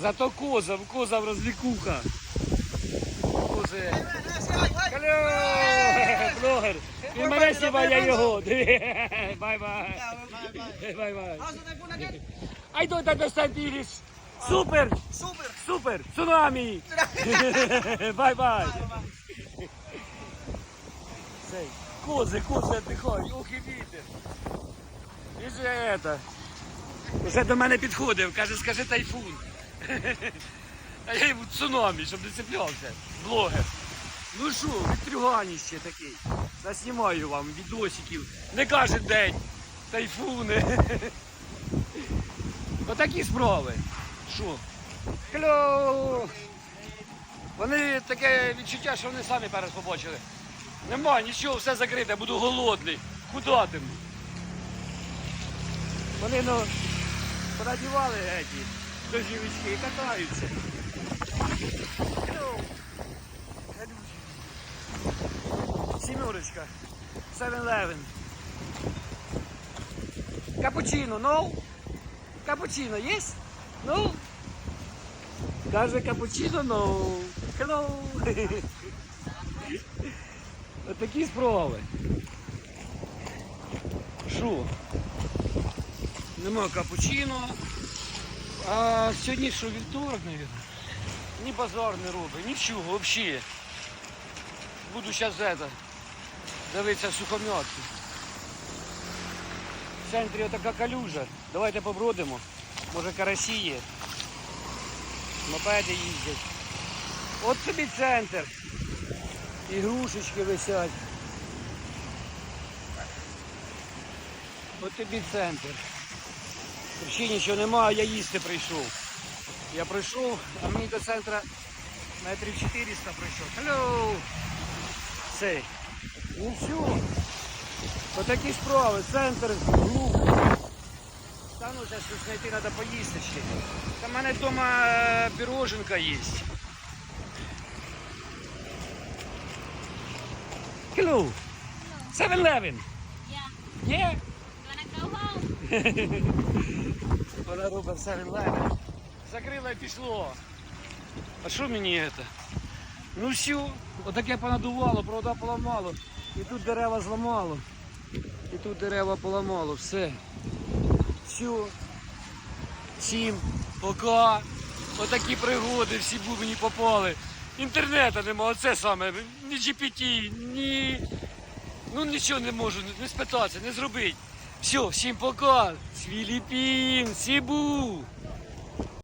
Зато коза, в коза в розвікуха. Кози. Алло, блогер. Він мене я його. Бай-бай. Бай-бай. I don't understand English. Супер, Супер! супер, цунамі. Бай-бай. Кози, кози віддихають, ох і вітер. І же это. Вже до мене підходив, каже, скажи тайфун. А я йому цунамі, щоб не цеплявся. Блогер. Ну що, відтрюганіще такий. Заснімаю вам відосиків. Не кожен день. Тайфуни. Отакі справи. Що? Hello! Вони таке відчуття, що вони самі перш побачили. Нема нічого, все закрите, буду голодний. Худатиму. Вони ну понадівали еті дожівочки і катаються. Сімерочка. 7-Eleven. Капучино, no? Капучино есть? Ну? Каже капучино, no. Hello. От такі справи. Що? Нема капучино. А сьогодні що, вівторок, мабуть? Ні базар не робить, нічого взагалі. Буду зараз это, дивитися сухомятки. В центрі отака калюжа. Давайте побродимо. Може карасі є. Мопеди їздять. От тобі центр. Ігрушечки висять. От тобі центр. Взагалі нічого немає, я їсти прийшов. Я прийшов, а мені до центра метрів 400 прийшов. Hello! Цей. Нічого. Отакі справи, центр, глух. Та ну зараз щось знайти, треба поїсти ще. Та в мене вдома е, піроженка є. Hello. 7-Eleven. Yeah. Yeah. Wanna go home? Вона робить 7-Eleven. Закрила і пішло. А що мені це? Ну все, отаке понадувало, провода поламало. І тут дерева зламало. І тут дерева поламало. Все. Все. Всім пока. Отакі пригоди, всі бубені попали. Інтернету нема, оце саме. Ні GPT, ні. Ну нічого не можу, не спитатися, не зробити. Все, всім пока. З Філіппін, Сібу.